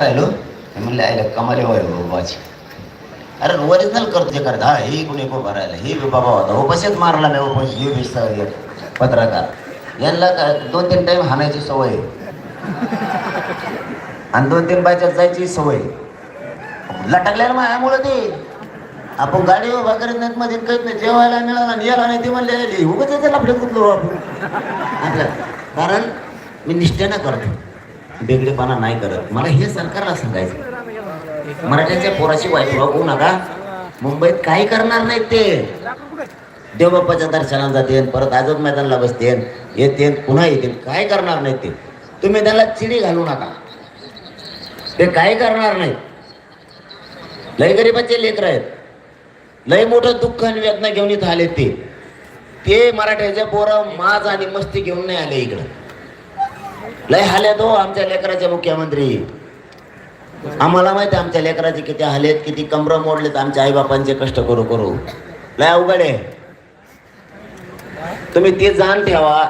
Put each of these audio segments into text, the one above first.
Hello? म्हणलं आयला कमाले होय बाबाची अरे ओरिजिनल करतो करता करत हा ही कुणी को भरायला? हे बी बाबा होता. उपाशीच मारला नाही उपाशी हे बी पत्रकार. यांना काय दोन तीन टाइम हाणायची सवय आणि दोन तीन बायच्यात जायची सवय लटकल्याला मायामुळं ते. आपण गाडी उभा करत नाहीत मध्ये कळत नाही. जेवायला मिळाला आणि याला नाही ते म्हणले उगाच याच्या कुठलो गुतलो आपण आपल्या कारण मी निष्ठेनं करतो बेगडेपणा नाही करत. मला हे सरकारला सांगायचं मराठ्यांच्या पोराशी वाईट होऊ नका. मुंबईत काही करणार नाहीत ते. देवबाप्पाच्या दर्शनाला जाते परत आझाद मैदानाला बसते येते पुन्हा येतील काय करणार नाहीत ते. तुम्ही त्याला चिडी घालू नका. ते काही करणार नाहीत लय गरीबाचे लेकर आहेत. लय मोठं दुःख आणि वेदना घेऊन इथं आले ते. ते पोरं माज आणि मस्ती घेऊन नाही आले इकडं. लय हाल्या तो हो आमच्या लेकराचे मुख्यमंत्री. आम्हाला माहिती आमच्या लेकराचे किती हालेत किती कमर मोडलेत आमच्या आईबापांचे कष्ट करू करू. लय अवघड आहे. तुम्ही ते जाण ठेवा.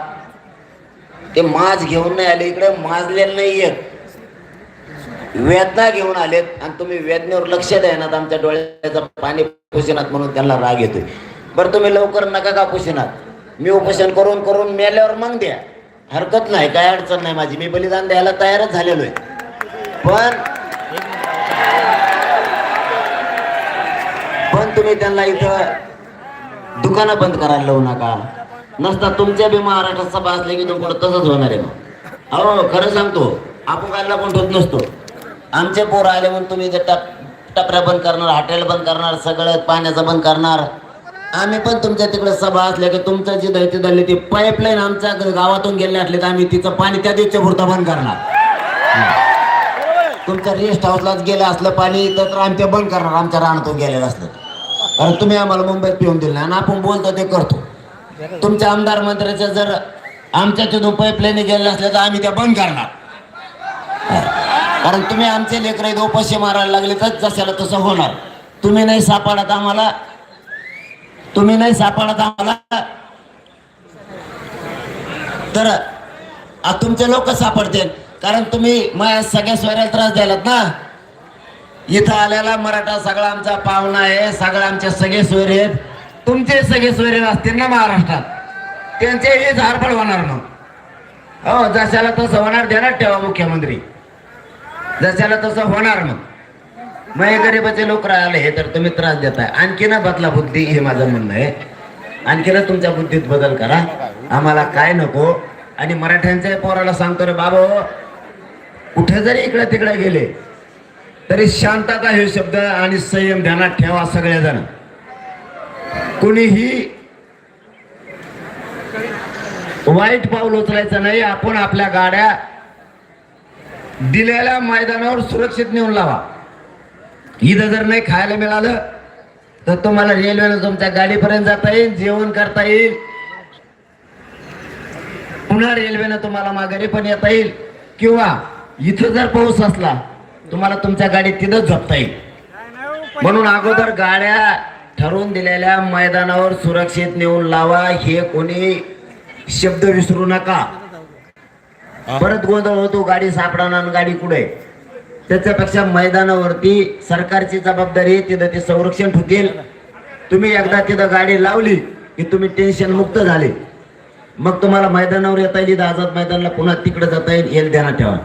ते माज घेऊन नाही आले इकडे माजलेले नाही आहेत वेदना घेऊन आलेत आणि तुम्ही वेदनेवर लक्ष द्यानात आमच्या डोळ्याचं पाणी पुशिनात म्हणून त्यांना राग येतोय. बरं तुम्ही लवकर नका का पुशिनात? मी उपोषण करून करून मेल्यावर मग द्या. हरकत नाही काय अडचण नाही माझी. मी बलिदान द्यायला तयारच झालेलो आहे. पण पण तुम्ही त्यांना इथं दुकानं बंद करायला लावू नका. नसता तुमच्या बी महाराष्ट्रात सभा असले की तुम्ही तसंच होणार आहे. मग अहो खरं सांगतो आपण कायला पण ठोत नसतो. आमचे पोरं आले म्हणून तुम्ही जर टप टपऱ्या बंद करणार हॉटेल बंद करणार सगळं पाण्याचं बंद करणार. आम्ही पण तुमच्या तिकडे सभा असल्या की तुमचं जे दैत्य झाले ती पाईपलाईन आमच्या गावातून गेले असले तर आम्ही तिचं पाणी त्या दिवशी भुरता बंद करणार. तुमच्या रेस्ट हाऊसलाच गेलं असलं पाणी तर आम्ही ते बंद करणार आमच्या रानातून गेलेलं असलं कारण तुम्ही आम्हाला मुंबईत पिऊन दिलं आणि आपण बोलतो ते करतो. तुमच्या आमदार मंत्र्याच्या जर आमच्या तिथून पाईपलाईन गेले असले तर आम्ही त्या बंद करणार. कारण तुम्ही आमचे लेकर उपाशी मारायला लागले तर जशाला तसं होणार. तुम्ही नाही सापडत आम्हाला. तुम्ही नाही सापडत आम्हाला. तर तुमचे लोक सापडतील. कारण तुम्ही माझ्या सगळ्या स्वैराला त्रास द्यायलात ना. इथं आलेला मराठा सगळा आमचा पाहुणा आहे. सगळं आमचे सगळे सोयरे आहेत. तुमचे सगळे सोयरे असतील ना महाराष्ट्रात. त्यांचे हे झारफळ होणार मग. हो जशाला तसं होणार देणार ठेवा मुख्यमंत्री. जशाला तसं होणार मग. मय गरीबाचे लोक राहिले हे तर तुम्ही त्रास देताय. आणखीन बदला बुद्धी हे माझं म्हणणं आहे. आणखीनच तुमच्या बुद्धीत बदल करा. आम्हाला काय नको? आणि मराठ्यांच्या पोराला सांगतो रे बाबा कुठे जरी इकडे तिकडे गेले तरी शांतता हे शब्द आणि संयम ध्यानात ठेवा सगळेजण. कुणीही वाईट पाऊल उचलायचं नाही आपण आपल्या गाड्या दिलेल्या मैदानावर सुरक्षित नेऊन लावा. इथं जर नाही खायला मिळालं तर तुम्हाला रेल्वेनं तुमच्या गाडीपर्यंत जाता येईल जेवण करता येईल. पुन्हा रेल्वेनं तुम्हाला माघारी पण येता येईल. किंवा इथं जर पाऊस असला तुम्हाला तुमच्या गाडीत तिथंच झोपता येईल. म्हणून अगोदर गाड्या ठरवून दिलेल्या मैदानावर सुरक्षित नेऊन लावा हे कोणी शब्द विसरू नका. परत गोंधळ होतो गाडी सापडणार आणि गाडी कुठे? त्याच्यापेक्षा मैदानावरती सरकारची जबाबदारी आहे, तिथं ते संरक्षण ठुकेल. तुम्ही एकदा तिथं गाडी लावली की तुम्ही टेन्शन मुक्त झाले. मग तुम्हाला मैदानावर येता येईल आझाद मैदानाला पुन्हा तिकडे जाता येईल हेल ध्यानात ठेवा.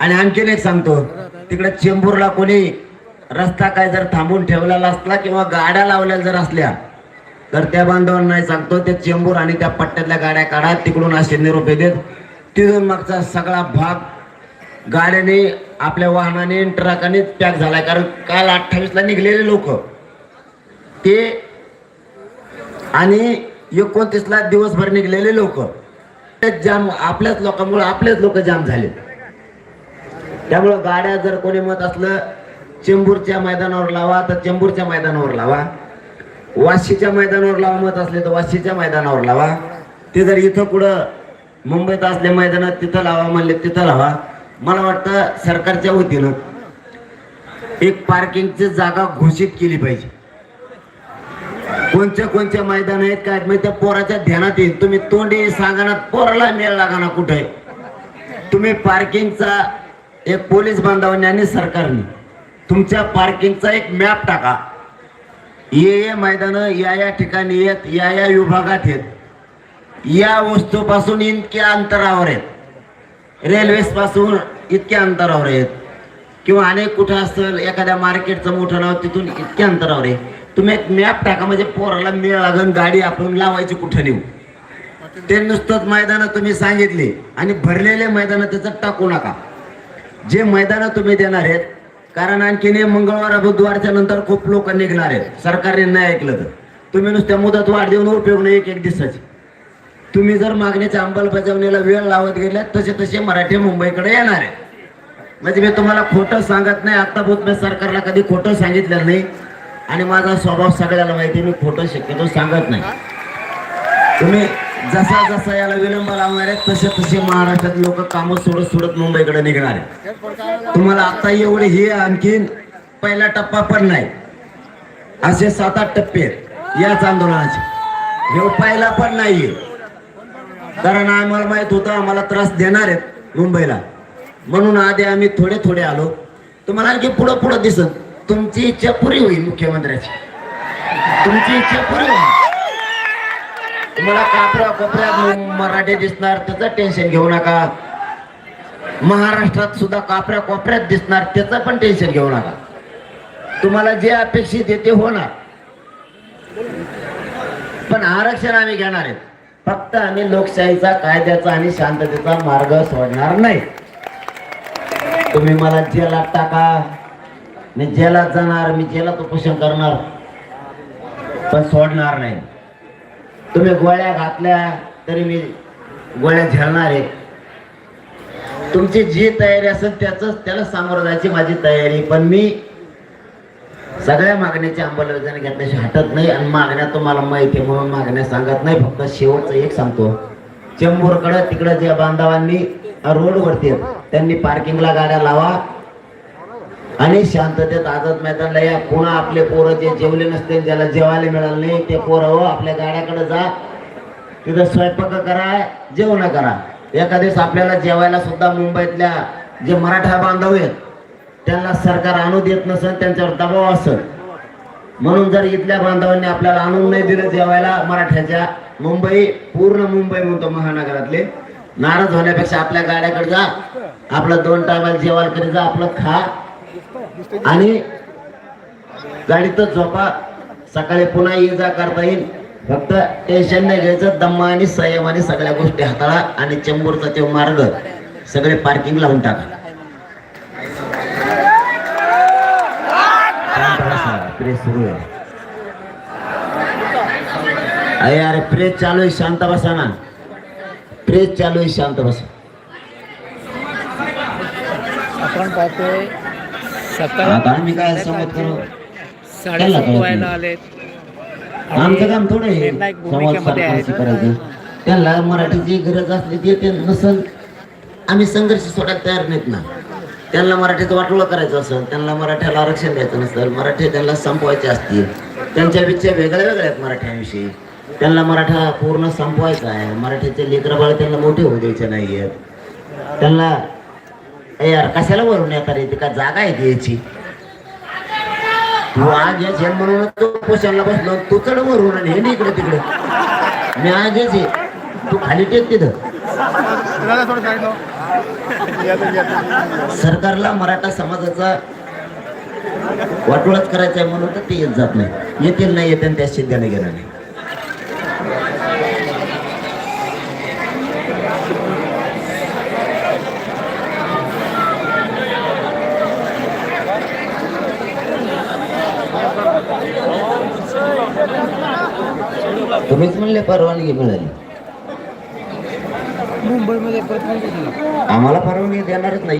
आणि आणखीन एक सांगतो तिकडे चेंबूरला कोणी रस्ता काय जर थांबून ठेवलेला असला किंवा गाड्या लावलेल्या जर असल्या तर त्या बांधवांना सांगतो त्या चेंबूर आणि त्या पट्ट्यातल्या गाड्या काढा तिकडून असे निरोप देत तिथून मागचा सगळा भाग गाड्याने आपल्या वाहनाने ट्रकाने पॅक झालाय. कारण काल अठ्ठावीसला निघलेले लोक. ते आणि एकोणतीसला दिवसभर निघलेले लोक. जाम आपल्याच लोकांमुळे आपलेच लोक जाम झाले. त्यामुळं गाड्या जर कोणी मत असलं चेंबूरच्या मैदानावर लावा तर चेंबूरच्या मैदानावर लावा. वाशीच्या मैदानावर लावा मत असले तर वाशीच्या मैदानावर लावा. ते जर इथं कुठं मुंबईत असले मैदानात तिथं लावा म्हणले तिथं लावा. मला वाटतं सरकारच्या वतीनं एक पार्किंगची जागा घोषित केली पाहिजे. कोणत्या कोणत्या मैदान आहेत काय म्हणजे त्या पोराच्या ध्यानात येईल. तुम्ही तोंडी सांगा ना पोराला मेळ लागा कुठे? तुम्ही पार्किंगचा एक पोलीस बांधवांनी आणि सरकारने तुमच्या पार्किंगचा एक मॅप टाका. ये ये मैदानं या या ठिकाणी येत या या विभागात येत या वस्तूपासून इतक्या अंतरावर आहेत. रेल्वेस पासून इतक्या अंतरावर आहेत. किंवा अनेक कुठं असेल एखाद्या मार्केटचं मोठं नाव तिथून इतक्या अंतरावर आहे. तुम्ही एक मॅप टाका म्हणजे पोराला मिळ लागून गाडी आपण लावायची कुठं नेऊ. ते नुसतंच मैदानं तुम्ही सांगितले आणि भरलेले मैदानं त्याचं टाकू नका. जे मैदानं तुम्ही देणार आहेत कारण आणखीन हे मंगळवार बुधवारच्या नंतर खूप लोक निघणार आहेत. सरकारने नाही ऐकलं तर. तुम्ही नुसत्या मुदत वाढ देऊन उपयोग नाही एक एक दिवसाची. तुम्ही जर मागणीच्या अंमलबजावणीला वेळ लावत गेला तसे तसे मराठी मुंबईकडे येणार आहे. म्हणजे मी तुम्हाला खोटं सांगत नाही आत्ताभूत मी सरकारला कधी खोटं सांगितलं नाही. आणि माझा स्वभाव सगळ्याला माहिती मी खोटं शक्यतो सांगत नाही. तुम्ही जसा जसा याला विलंब लावणार आहे तसे तसे महाराष्ट्रात लोक कामं सोडत सोडत मुंबईकडे निघणार आहे. तुम्हाला आता एवढे हे आणखीन पहिला टप्पा पण नाही. असे सात आठ टप्पे आहेत. याच आंदोलनाचे. हे पहिला पण नाहीये. कारण आम्हाला माहीत होतं आम्हाला त्रास देणार आहेत मुंबईला. म्हणून आधी आम्ही थोडे थोडे आलो. तुम्हाला आणखी पुढं पुढं दिसत तुमची इच्छा पुरी होईल मुख्यमंत्र्याची. तुमची इच्छा पुरी होईल. तुम्हाला कापऱ्या कोपऱ्यात मराठी दिसणार त्याचं टेन्शन घेऊ नका. महाराष्ट्रात सुद्धा कापऱ्या कोपऱ्यात दिसणार त्याचं पण टेन्शन घेऊ नका. तुम्हाला जे अपेक्षित आहे ते होणार. पण आरक्षण आम्ही घेणार आहेत. फक्त आम्ही लोकशाहीचा कायद्याचा आणि शांततेचा मार्ग सोडणार नाही. तुम्ही मला जेलात टाका. मी जेलात जाणार मी जेलात उपोषण करणार. पण सोडणार नाही. तुम्ही गोळ्या घातल्या तरी मी गोळ्या झेलणार आहे. तुमची जी तयारी असेल त्याच त्याला सामोरं जायची माझी तयारी. पण मी सगळ्या मागण्याची अंमलबजावणी घेतल्याशी हटत नाही आणि मागण्या तुम्हाला माहिती आहे म्हणून मागण्या सांगत नाही. फक्त शेवटचं एक सांगतो. चेंबूरकडं तिकडं ज्या बांधवांनी रोडवरती वरती त्यांनी पार्किंगला गाड्या लावा आणि शांततेत आझाद मैदानला या. पुन्हा आपले पोरं जे जेवले नसते ज्याला जेवायला मिळालं नाही ते पोरं हो, आपल्या गाड्याकडे जा. तिथं स्वयंपाक करा जेवण करा. एका आपल्याला जेवायला सुद्धा मुंबईतल्या जे मराठा बांधव आहेत त्यांना सरकार आणू देत नसेल त्यांच्यावर दबाव असत म्हणून जर इथल्या बांधवांनी आपल्याला आणून नाही दिलं जेवायला मराठ्याच्या मुंबई पूर्ण मुंबई म्हणतो महानगरातले. नाराज होण्यापेक्षा आपल्या गाड्याकडे जा. आपलं दोन टायमाला जेवायला करी जा आपलं खा. आणि गाडीतच झोपा. सकाळी पुन्हा ये जा करता येईल. फक्त टेन्शन नाही घ्यायचं दम्मा आणि संयम आणि सगळ्या गोष्टी हाताळा आणि चेंबूरचा ते मार्ग सगळे पार्किंग लावून टाका शांत प्रेस सुरू आहे. अरे अरे प्रेस चालू आहे शांत बसा ना. प्रेस चालू आहे शांत बसा. आपण पाहतोय सकाळ आम्ही काय संमत करू? साडेसात व्हायला आलेत. आमचं काम थोडं आहे. करायचं. त्यांना मराठीची गरज असली ती ते नसल आम्ही संघर्ष सोडायला तयार नाहीत ना. त्यांना मराठीचं वाटोळं करायचं असेल त्यांना मराठ्याला आरक्षण द्यायचं नसेल मराठी त्यांना संपवायचे असतील. त्यांच्या विचार वेगळ्या वेगळ्या आहेत मराठ्यांविषयी. त्यांना मराठा पूर्ण संपवायचा आहे. मराठीचे लेकरं बाळ त्यांना मोठे होऊ द्यायचे नाही आहेत त्यांना यार कशाला वरून येतात रे ती का जागा आहे ती याची तू आज या जन्म म्हणून तो पोषणला बसलो तू चढ वरून आणि हे इकडे तिकडे. मी आज याच तू खाली टेक तिथं. सरकारला मराठा समाजाचा वाटोळाच करायचा आहे म्हणून तर ते येत जात नाही. येतील नाही येते त्या सिद्ध्याने गेलं नाही. तुम्हीच म्हणले परवानगी मिळाली. आम्हाला परवानगी देणारच नाही.